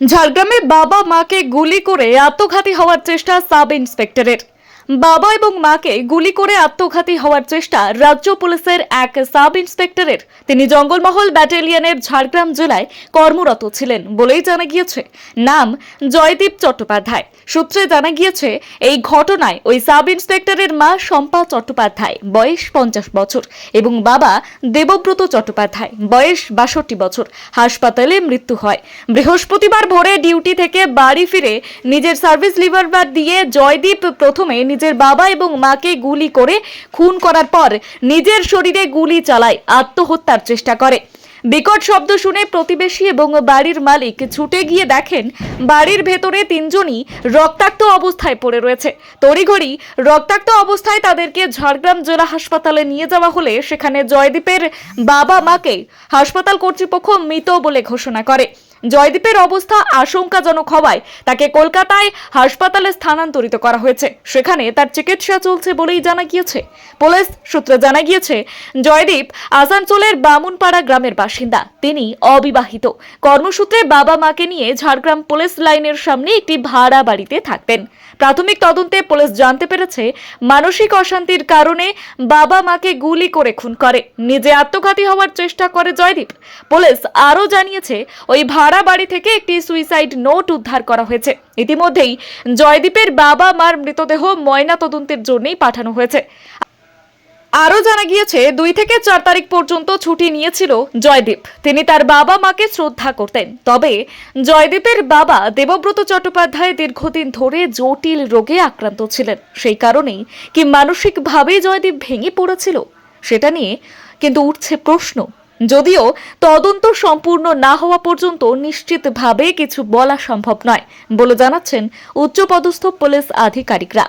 ঝাড়গ্রামে বাবা মাকে গুলি করে আত্মঘাতী হওয়ার চেষ্টা সাব ইন্সপেক্টরের বাবা এবং মাকে গুলি করে আত্মঘাতী হওয়ার চেষ্টা রাজ্য পুলিশের এক সাব ইন্সপেক্টরের। তিনি জঙ্গলমহল ব্যাটালিয়নের ঝাড়গ্রাম জেলায় কর্মরত ছিলেন বলেই জানা গিয়েছে। নাম জয়দীপ চট্টোপাধ্যায়। সূত্রে জানা গিয়েছে, এই ঘটনায় ওই সাব ইন্সপেক্টরের মা শম্পা চট্টোপাধ্যায়, বয়স পঞ্চাশ বছর, এবং বাবা দেবব্রত চট্টোপাধ্যায়, বয়স বাষট্টি বছর। হাসপাতালে মৃত্যু হয়। বৃহস্পতিবার ভোরে ডিউটি থেকে বাড়ি ফিরে নিজের সার্ভিস লিভারবার দিয়ে জয়দীপ প্রথমে নিজের বাবা এবং মাকে গুলি করে খুন করার পর নিজের শরীরে গুলি চালায়, আত্মহত্যার চেষ্টা করে। বিকট শব্দ শুনে প্রতিবেশী এবং বাড়ির মালিক ছুটে গিয়ে দেখেন বাড়ির ভেতরে তিনজনই রক্তাক্ত অবস্থায় পড়ে রয়েছে। তড়িঘড়ি রক্তাক্ত অবস্থায় তাদেরকে ঝাড়গ্রাম জেলা হাসপাতালে নিয়ে যাওয়া হলে সেখানে জয়দীপের বাবা মাকে হাসপাতাল কর্তৃপক্ষ মৃত বলে ঘোষণা করে। জয়দীপের অবস্থা আশঙ্কাজনক হওয়ায় তাকে কলকাতায় হাসপাতালে স্থানান্তরিত করা হয়েছে। সেখানে তার চিকিৎসা চলছে বলেই জানা গিয়েছে। পুলিশ সূত্রে জানা গিয়েছে জয়দীপ আসানসোলের বামুনপাড়া গ্রামের বাসিন্দা। তিনি অবিবাহিত। কর্মসূত্রে বাবা মাকে নিয়ে ঝাড়গ্রাম পুলিশ লাইনের সামনে একটি ভাড়া বাড়িতে থাকতেন। প্রাথমিক তদন্তে পুলিশ জানতে পেরেছে, মানসিক অশান্তির কারণে বাবা মাকে গুলি করে খুন করে। নিজে আত্মঘাতী হওয়ার চেষ্টা করে জয়দীপ পুলিশ আরও জানিয়েছে, ওই ভাড়া বাড়ি থেকে একটি সুইসাইড নোট উদ্ধার করা হয়েছে। ইতিমধ্যেই জয়দীপের বাবা মার মৃতদেহ ময়না তদন্তের জন্যই পাঠানো হয়েছে। আরও জানা গিয়েছে, দুই থেকে চার তারিখ পর্যন্ত ছুটি নিয়েছিল জয়দীপ। তিনি তার বাবা মাকে শ্রদ্ধা করতেন। তবে জয়দীপের বাবা দেবব্রত চট্টোপাধ্যায় দীর্ঘদিন ধরে জটিল রোগে আক্রান্ত ছিলেন। সেই কারণেই কি মানসিকভাবে জয়দীপ ভেঙে পড়েছিল? সেটা নিয়ে কিন্তু উঠছে প্রশ্ন। যদিও তদন্ত সম্পূর্ণ না হওয়া পর্যন্ত নিশ্চিতভাবে কিছু বলা সম্ভব নয়, বলে জানাচ্ছেন উচ্চপদস্থ পুলিশ আধিকারিকরা।